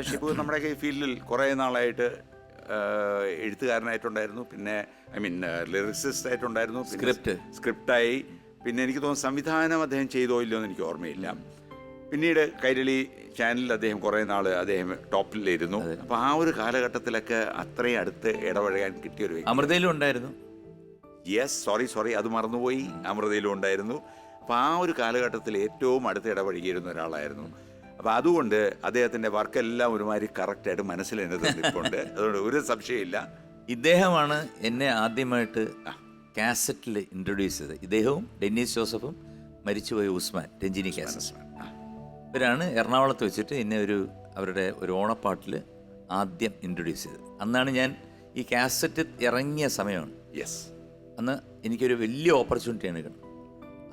ഷിബു നമ്മുടെയൊക്കെ ഈ ഫീൽഡിൽ കുറേ നാളായിട്ട് എഴുത്തുകാരനായിട്ടുണ്ടായിരുന്നു. പിന്നെ ഐ മീൻ ലിറിസിസ്റ്റ് ആയിട്ടുണ്ടായിരുന്നു സ്ക്രിപ്റ്റ്. സ്ക്രിപ്റ്റായി. പിന്നെ എനിക്ക് തോന്നുന്നു സംവിധാനം അദ്ദേഹം ചെയ്തോ ഇല്ലയോ എന്ന് എനിക്ക് ഓർമ്മയില്ല. പിന്നീട് കൈരളി ചാനലിൽ അദ്ദേഹം കുറേ നാൾ അദ്ദേഹം ടോപ്പിലിരുന്നു. അപ്പോൾ ആ ഒരു കാലഘട്ടത്തിലൊക്കെ അത്രയും അടുത്ത് ഇടപഴകാൻ കിട്ടിയ ഒരു അമൃതയിലും ഉണ്ടായിരുന്നു. യെസ് സോറി സോറി അത് മറന്നുപോയി. അമൃതയിലും ഉണ്ടായിരുന്നു. അപ്പോൾ ആ ഒരു കാലഘട്ടത്തിൽ ഏറ്റവും അടുത്ത് ഇടപഴകിയിരുന്ന ഒരാളായിരുന്നു. അപ്പോൾ അതുകൊണ്ട് അദ്ദേഹത്തിന്റെ വർക്കെല്ലാം ഒരുമാതിരി കറക്റ്റായിട്ട് മനസ്സിൽ എന്നെ തന്നിട്ടുണ്ട്. അതുകൊണ്ട് ഒരു സംശയമില്ല ഇദ്ദേഹമാണ് എന്നെ ആദ്യമായിട്ട് കാസറ്റിൽ ഇൻട്രൊഡ്യൂസ് ചെയ്തത്. ഇദ്ദേഹവും ഡെന്നീസ് ജോസഫും മരിച്ചുപോയ ഉസ്മാൻ രഞ്ജിനി കാസറ്റ്. ഇവരാണ് എറണാകുളത്ത് വെച്ചിട്ട് എന്നെ ഒരു അവരുടെ ഒരു ഓണപ്പാട്ടിൽ ആദ്യം ഇൻട്രൊഡ്യൂസ് ചെയ്തത്. അന്നാണ് ഞാൻ ഈ കാസറ്റ് ഇറങ്ങിയ സമയമാണ്. യെസ് അന്ന് എനിക്കൊരു വലിയ ഓപ്പർച്യൂണിറ്റിയാണ് കിട്ടുന്നത്.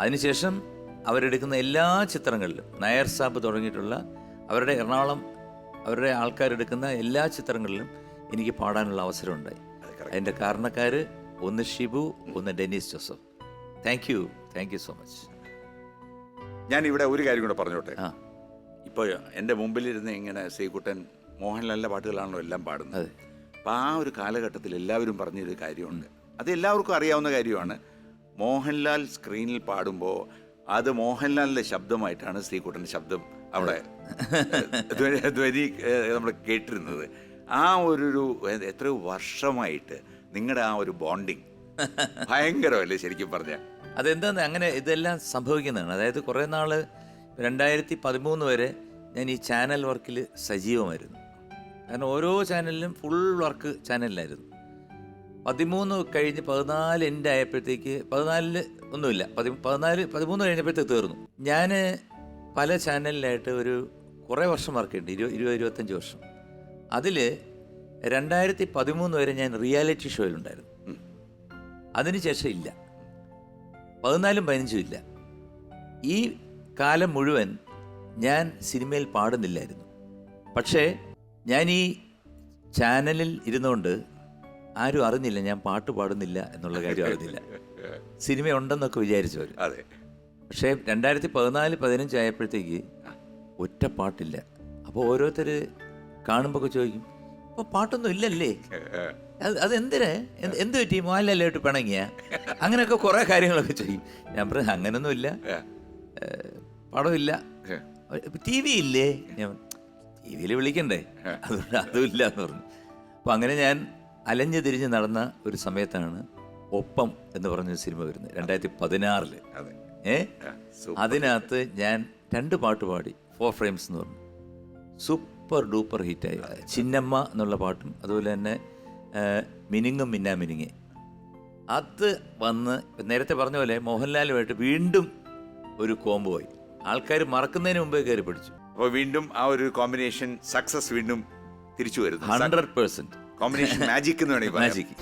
അതിനുശേഷം അവരെടുക്കുന്ന എല്ലാ ചിത്രങ്ങളിലും നയർ സാബ് തുടങ്ങിയിട്ടുള്ള അവരുടെ എറണാകുളം അവരുടെ ആൾക്കാരെടുക്കുന്ന എല്ലാ ചിത്രങ്ങളിലും എനിക്ക് പാടാനുള്ള അവസരമുണ്ടായി. അതിന്റെ കാരണക്കാർ ഒന്ന് ഷിബു ഒന്ന് Dennis Joseph. Thank you thank you so much ഞാൻ ഇവിടെ ഒരു കാര്യം കൂടെ പറഞ്ഞോട്ടെ? ആ. ഇപ്പോൾ എന്റെ മുമ്പിലിരുന്ന് ഇങ്ങനെ ശ്രീകുട്ടൻ മോഹൻലാലിന്റെ പാട്ടുകളാണല്ലോ എല്ലാം പാടുന്നത്. അപ്പം അപ്പോൾ ആ ഒരു കാലഘട്ടത്തിൽ എല്ലാവരും പറഞ്ഞൊരു കാര്യമുണ്ട്. അത് എല്ലാവർക്കും അറിയാവുന്ന കാര്യമാണ്. മോഹൻലാൽ സ്ക്രീനിൽ പാടുമ്പോൾ അത് മോഹൻലാലിന്റെ ശബ്ദമായിട്ടാണ് ശ്രീകുട്ടന്റെ ശബ്ദം അവിടെ ധ്വനി- നമ്മൾ കേട്ടിരുന്നത്. ആ ഒരു എത്രയോ വർഷമായിട്ട് നിങ്ങളുടെ ആ ഒരു ബോണ്ടിങ് ഭയങ്കരമല്ലേ ശരിക്കും പറഞ്ഞാൽ അതെന്താന്ന് അങ്ങനെ ഇതെല്ലാം സംഭവിക്കുന്നതാണ്. അതായത് കുറേ നാൾ രണ്ടായിരത്തി പതിമൂന്ന് വരെ ഞാൻ ഈ ചാനൽ വർക്കിൽ സജീവമായിരുന്നു. കാരണം ഓരോ ചാനലിലും ഫുൾ വർക്ക് ചാനലിലായിരുന്നു പതിമൂന്ന് കഴിഞ്ഞ് പതിനാല് എന്റെ ആയപ്പോഴത്തേക്ക് പതിനാലിൽ ഒന്നുമില്ല. പതി പതിനാല് പതിമൂന്ന് കഴിഞ്ഞപ്പോഴത്തേക്ക് തീർന്നു. ഞാൻ പല ചാനലിലായിട്ട് ഒരു കുറേ വർഷം വർക്ക് ഉണ്ട് ഇരുപത് ഇരുപത് ഇരുപത്തഞ്ച് വർഷം. അതിൽ രണ്ടായിരത്തി പതിമൂന്ന് വരെ ഞാൻ റിയാലിറ്റി ഷോയിലുണ്ടായിരുന്നു അതിനുശേഷം ഇല്ല. പതിനാലും പതിനഞ്ചും ഇല്ല. ഈ കാലം മുഴുവൻ ഞാൻ സിനിമയിൽ പാടുന്നില്ലായിരുന്നു. പക്ഷേ ഞാൻ ഈ ചാനലിൽ ഇരുന്നുകൊണ്ട് ആരും അറിഞ്ഞില്ല ഞാൻ പാട്ട് പാടുന്നില്ല എന്നുള്ള കാര്യം അറിഞ്ഞില്ല. സിനിമ ഉണ്ടെന്നൊക്കെ വിചാരിച്ചു അവർ അതെ. പക്ഷേ രണ്ടായിരത്തി പതിനാല് പതിനഞ്ച് ആയപ്പോഴത്തേക്ക് ഒറ്റ പാട്ടില്ല. അപ്പോൾ ഓരോരുത്തർ കാണുമ്പോൾ ഒക്കെ ചോദിക്കും അപ്പോൾ പാട്ടൊന്നും ഇല്ലല്ലേ? അത് അതെന്തിനാ എന്ത് പറ്റി? മോഹൻലാലായിട്ട് പിണങ്ങിയ? അങ്ങനെയൊക്കെ കുറേ കാര്യങ്ങളൊക്കെ ചെയ്യും ഞാൻ പറഞ്ഞു അങ്ങനൊന്നുമില്ല ഇല്ല. പടമില്ല ടി വി ഇല്ലേ? ഞാൻ ടി വിയിൽ വിളിക്കണ്ടേ? അതുകൊണ്ട് അതുമില്ല എന്ന് പറഞ്ഞു. അപ്പം അങ്ങനെ ഞാൻ അലഞ്ഞു തിരിഞ്ഞ് നടന്ന ഒരു സമയത്താണ് ഒപ്പം എന്ന് പറഞ്ഞ സിനിമ വരുന്നത് രണ്ടായിരത്തി പതിനാറിൽ ഏ? അതിനകത്ത് ഞാൻ രണ്ട് പാട്ട് പാടി ഫോർ ഫ്രെയിംസ് എന്ന് പറഞ്ഞു. സൂപ്പർ ഡൂപ്പർ ഹിറ്റായി. ചിന്നമ്മ എന്നുള്ള പാട്ടും അതുപോലെ തന്നെ മിനിങ്ങും മിനുങ്ങും മിന്നാ മിനുങ്ങി. അത് വന്ന് നേരത്തെ പറഞ്ഞ പോലെ മോഹൻലാലുമായിട്ട് വീണ്ടും ഒരു കോംബോ ആയി. ആൾക്കാർ മറക്കുന്നതിന് മുമ്പേ കയറി പിടിച്ചു. അപ്പോൾ വീണ്ടും ആ ഒരു കോമ്പിനേഷൻ സക്സസ് വീണ്ടും തിരിച്ചു വരുന്നു. ഹൺഡ്രഡ് പേഴ്സെന്റ് കോമ്പിനേഷൻ മാജിക് എന്ന് വേണമെങ്കിൽ മാജിക്